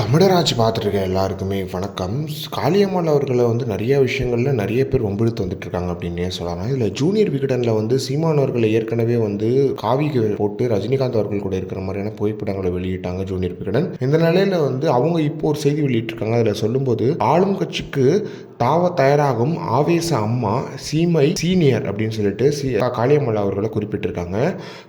தமிழராஜ் பார்த்துருக்க எல்லாருக்குமே வணக்கம். காளியம்மாள் அவர்களை வந்து நிறைய விஷயங்களில் நிறைய பேர் வம்பிழுத்து வந்துட்டுருக்காங்க அப்படின்னே சொல்லலாம். இதில் ஜூனியர் விகடனில் வந்து சீமான் அவர்களை ஏற்கனவே வந்து காவிக்கு போட்டு ரஜினிகாந்த் அவர்கள் கூட இருக்கிற மாதிரியான புகைப்படங்களை வெளியிட்டாங்க ஜூனியர் விகடன். இந்த நிலையில் வந்து அவங்க இப்போ ஒரு செய்தி வெளியிட்டிருக்காங்க. அதில் சொல்லும்போது ஆளும் கட்சிக்கு தாவ தயாராகும். ஆவேச அம்மா சீமை சீனியர் அப்படின்னு சொல்லிட்டு சி காளியம்மாள் அவர்களை குறிப்பிட்டிருக்காங்க.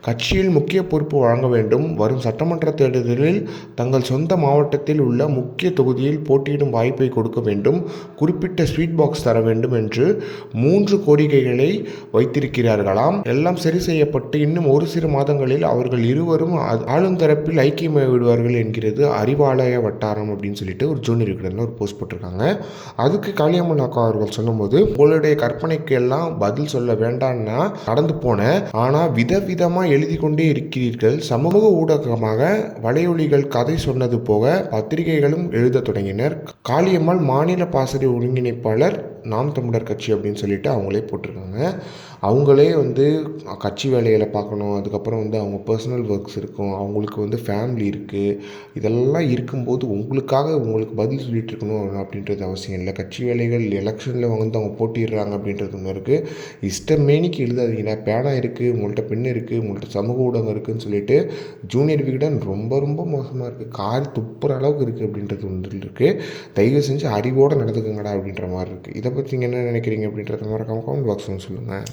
கட்சியில் முக்கிய பொறுப்பு வழங்க வேண்டும். வரும் சட்டமன்ற தேர்தலில் தங்கள் சொந்த மாவட்டத்தில் உள்ள முக்கிய தொகுதியில் போட்டியிடும் வாய்ப்பை கொடுக்க வேண்டும். குறிப்பிட்ட ஸ்வீட் பாக்ஸ் தர வேண்டும் என்று மூன்று கோரிக்கைகளை வைத்திருக்கிறார்களாம். எல்லாம் சரி செய்யப்பட்டு இன்னும் ஒரு சில மாதங்களில் அவர்கள் இருவரும் ஆளும் தரப்பில் ஐக்கியமாகி விடுவார்கள் என்கிறது அறிவாலய வட்டாரம் அப்படின்னு சொல்லிட்டு ஒரு ஜூனியர் விகடனில் ஒரு போஸ்ட் போட்டிருக்காங்க. அதுக்கு காளியம்மன் அக்கா அவர்கள் சொல்லும்போது உங்களுடைய கற்பனைக்கு எல்லாம் பதில் சொல்ல வேண்டாம்னா நடந்து போனேன் ஆனால் விதவிதமாக எழுதி கொண்டே இருக்கிறீர்கள். சமூக ஊடகமாக வலையொலிகள் கதை சொன்னது போக பத்திரிகைகளும் எழுதத் தொடங்கினர். காளியம்மாள் மாநில பாசறை ஒருங்கிணைப்பாளர் நாம் தமிழர் கட்சி அப்படின்னு சொல்லிட்டு அவங்களே போட்டிருக்காங்க. அவங்களே வந்து கட்சி வேலைகளை பார்க்கணும். அதுக்கப்புறம் வந்து அவங்க பர்சனல் ஒர்க்ஸ் இருக்கும். அவங்களுக்கு வந்து ஃபேமிலி இருக்குது இதெல்லாம் இருக்கும்போது உங்களுக்காக உங்களுக்கு பதில் சொல்லிட்டு இருக்கணும் அப்படின்றது அவசியம் இல்லை. கட்சி வேலைகள் எலெக்ஷனில் வந்து அவங்க போட்டிடுறாங்க அப்படின்றது ஒன்று இருக்குது இஷ்டமேனிக்கு எழுதாதீங்கன்னா பேனா இருக்குது உங்கள்கிட்ட பெண் இருக்குது உங்கள்கிட்ட சமூக ஊடகம் இருக்குதுன்னு சொல்லிட்டு ஜூனியர் விகடன் ரொம்ப ரொம்ப மோசமாக இருக்குது கார் துப்புற அளவுக்கு இருக்குது அப்படின்றது ஒன்று இருக்குது தயவு செஞ்சு அறிவோடு நடந்துக்குங்கடா அப்படின்ற மாதிரி இருக்குது இதை பற்றி நீங்கள் என்ன நினைக்கிறீங்க அப்படின்றத மறக்காமல் கமெண்ட் பாக்ஸ் சொல்லுங்கள்